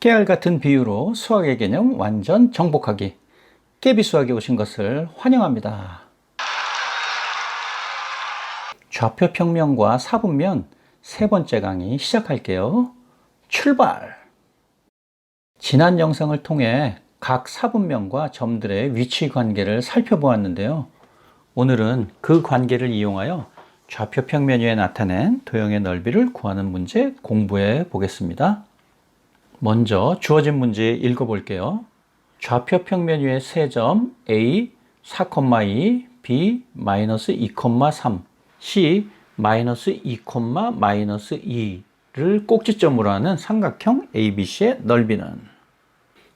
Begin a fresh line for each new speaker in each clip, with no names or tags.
깨알 같은 비유로 수학의 개념 완전 정복하기. 깨비 수학에 오신 것을 환영합니다. 좌표 평면과 사분면 세 번째 강의 시작할게요. 출발! 지난 영상을 통해 각 사분면과 점들의 위치 관계를 살펴보았는데요. 오늘은 그 관계를 이용하여 좌표 평면 위에 나타낸 도형의 넓이를 구하는 문제 공부해 보겠습니다. 먼저 주어진 문제 읽어볼게요. 좌표 평면 위에 세 점 A 4,2, B 마이너스 2,3, C 마이너스 2, 마이너스 2를 꼭지점으로 하는 삼각형 ABC의 넓이는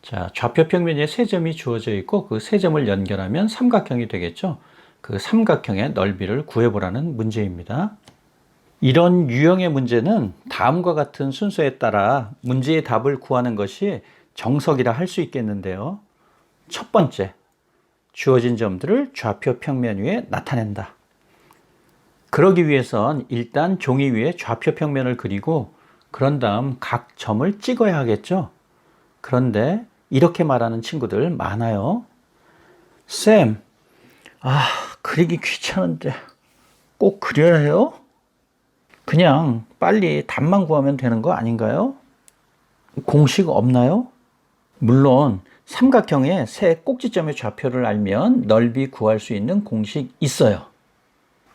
자, 좌표 평면 위에 세 점이 주어져 있고 그 세 점을 연결하면 삼각형이 되겠죠. 그 삼각형의 넓이를 구해보라는 문제입니다. 이런 유형의 문제는 다음과 같은 순서에 따라 문제의 답을 구하는 것이 정석이라 할 수 있겠는데요. 첫 번째, 주어진 점들을 좌표 평면 위에 나타낸다. 그러기 위해선 일단 종이 위에 좌표 평면을 그리고 그런 다음 각 점을 찍어야 하겠죠. 그런데 이렇게 말하는 친구들 많아요. 쌤, 아, 그리기 귀찮은데 꼭 그려야 해요? 그냥 빨리 답만 구하면 되는 거 아닌가요? 공식 없나요? 물론 삼각형의 세 꼭지점의 좌표를 알면 넓이 구할 수 있는 공식 있어요.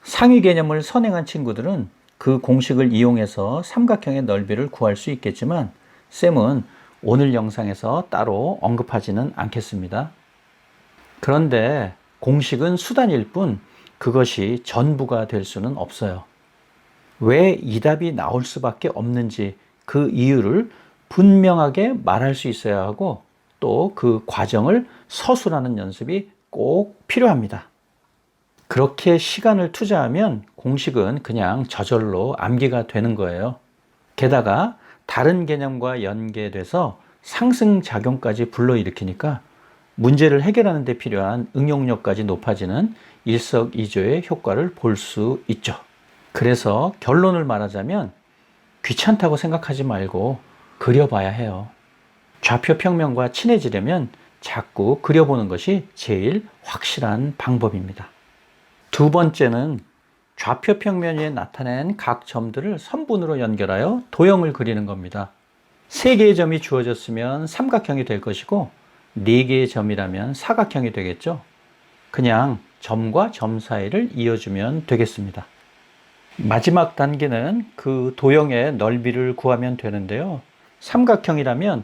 상위 개념을 선행한 친구들은 그 공식을 이용해서 삼각형의 넓이를 구할 수 있겠지만 쌤은 오늘 영상에서 따로 언급하지는 않겠습니다. 그런데 공식은 수단일 뿐 그것이 전부가 될 수는 없어요. 왜 이 답이 나올 수밖에 없는지 그 이유를 분명하게 말할 수 있어야 하고 또 그 과정을 서술하는 연습이 꼭 필요합니다. 그렇게 시간을 투자하면 공식은 그냥 저절로 암기가 되는 거예요. 게다가 다른 개념과 연계돼서 상승작용까지 불러일으키니까 문제를 해결하는 데 필요한 응용력까지 높아지는 일석이조의 효과를 볼 수 있죠. 그래서 결론을 말하자면 귀찮다고 생각하지 말고 그려봐야 해요. 좌표 평면과 친해지려면 자꾸 그려보는 것이 제일 확실한 방법입니다. 두 번째는 좌표 평면 위에 나타낸 각 점들을 선분으로 연결하여 도형을 그리는 겁니다. 세 개의 점이 주어졌으면 삼각형이 될 것이고 네 개의 점이라면 사각형이 되겠죠. 그냥 점과 점 사이를 이어주면 되겠습니다. 마지막 단계는 그 도형의 넓이를 구하면 되는데요. 삼각형이라면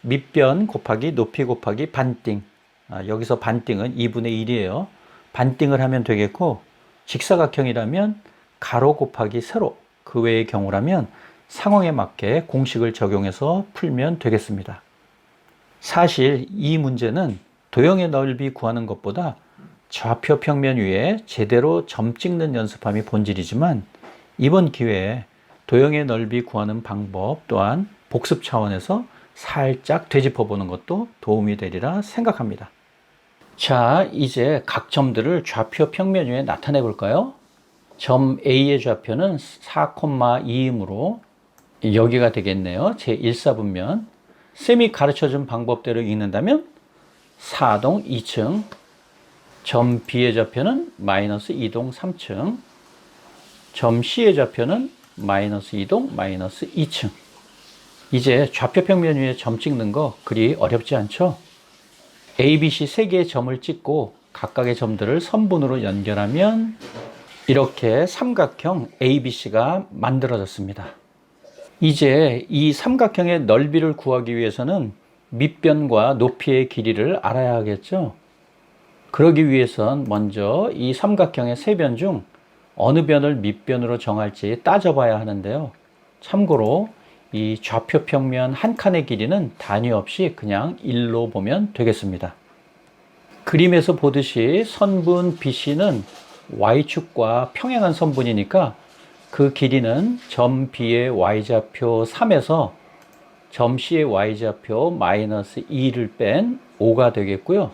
밑변 곱하기 높이 곱하기 반띵. 아, 여기서 반띵은 2분의 1이에요. 반띵을 하면 되겠고, 직사각형이라면 가로 곱하기 세로. 그 외의 경우라면 상황에 맞게 공식을 적용해서 풀면 되겠습니다. 사실 이 문제는 도형의 넓이 구하는 것보다 좌표 평면 위에 제대로 점 찍는 연습함이 본질이지만 이번 기회에 도형의 넓이 구하는 방법 또한 복습 차원에서 살짝 되짚어 보는 것도 도움이 되리라 생각합니다. 자, 이제 각 점들을 좌표 평면 위에 나타내 볼까요? 점 A의 좌표는 4,2이므로 여기가 되겠네요. 제 1사분면. 쌤이 가르쳐 준 방법대로 읽는다면 4동 2층, 점 B의 좌표는 마이너스 2동 3층, 점 C의 좌표는 마이너스 2동 마이너스 2층. 이제 좌표 평면 위에 점 찍는 거 그리 어렵지 않죠? A, B, C 세 개의 점을 찍고 각각의 점들을 선분으로 연결하면 이렇게 삼각형 ABC가 만들어졌습니다. 이제 이 삼각형의 넓이를 구하기 위해서는 밑변과 높이의 길이를 알아야 하겠죠? 그러기 위해선 먼저 이 삼각형의 세 변 중 어느 변을 밑변으로 정할지 따져봐야 하는데요. 참고로 이 좌표 평면 한 칸의 길이는 단위 없이 그냥 1로 보면 되겠습니다. 그림에서 보듯이 선분 BC는 Y축과 평행한 선분이니까 그 길이는 점 B의 Y좌표 3에서 점 C의 Y좌표 마이너스 2를 뺀 5가 되겠고요.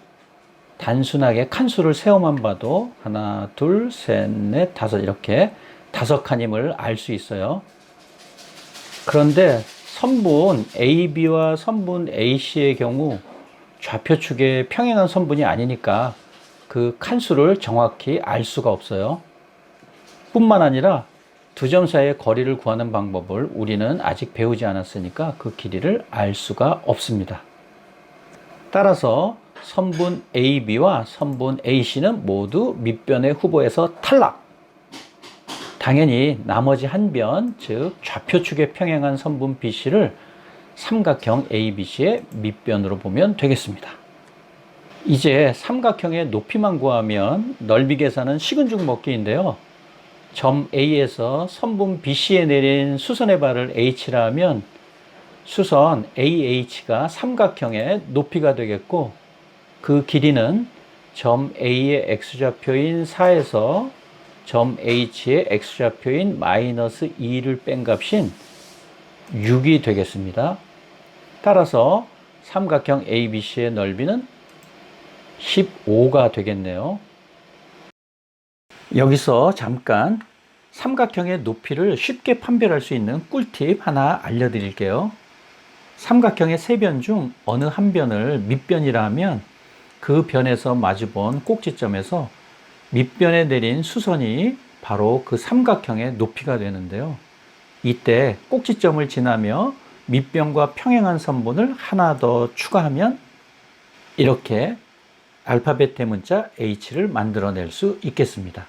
단순하게 칸수를 세어만 봐도 하나, 둘, 셋, 넷, 다섯 이렇게 다섯 칸임을 알 수 있어요. 그런데 선분 AB와 선분 AC의 경우 좌표축의 평행한 선분이 아니니까 그 칸수를 정확히 알 수가 없어요. 뿐만 아니라 두 점 사이의 거리를 구하는 방법을 우리는 아직 배우지 않았으니까 그 길이를 알 수가 없습니다. 따라서 선분 AB와 선분 AC는 모두 밑변의 후보에서 탈락. 당연히 나머지 한 변, 즉 좌표축의 평행한 선분 BC를 삼각형 ABC의 밑변으로 보면 되겠습니다. 이제 삼각형의 높이만 구하면 넓이 계산은 식은 죽 먹기인데요. 점 A에서 선분 BC에 내린 수선의 발을 H라 하면 수선 AH가 삼각형의 높이가 되겠고 그 길이는 점 A의 x좌표인 4에서 점 H의 x좌표인 마이너스 2를 뺀 값인 6이 되겠습니다. 따라서 삼각형 ABC의 넓이는 15가 되겠네요. 여기서 잠깐 삼각형의 높이를 쉽게 판별할 수 있는 꿀팁 하나 알려드릴게요. 삼각형의 세 변 중 어느 한 변을 밑변이라 하면 그 변에서 마주본 꼭지점에서 밑변에 내린 수선이 바로 그 삼각형의 높이가 되는데요. 이때 꼭지점을 지나며 밑변과 평행한 선분을 하나 더 추가하면 이렇게 알파벳 대문자 H를 만들어낼 수 있겠습니다.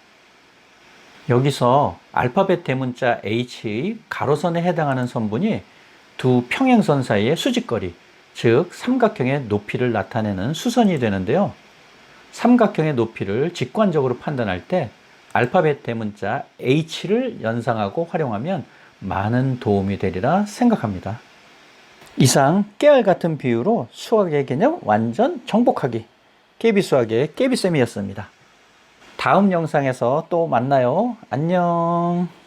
여기서 알파벳 대문자 H의 가로선에 해당하는 선분이 두 평행선 사이의 수직거리, 즉 삼각형의 높이를 나타내는 수선이 되는데요. 삼각형의 높이를 직관적으로 판단할 때 알파벳 대문자 H를 연상하고 활용하면 많은 도움이 되리라 생각합니다. 이상 깨알 같은 비유로 수학의 개념 완전 정복하기 깨비수학의 깨비쌤이었습니다. 다음 영상에서 또 만나요. 안녕.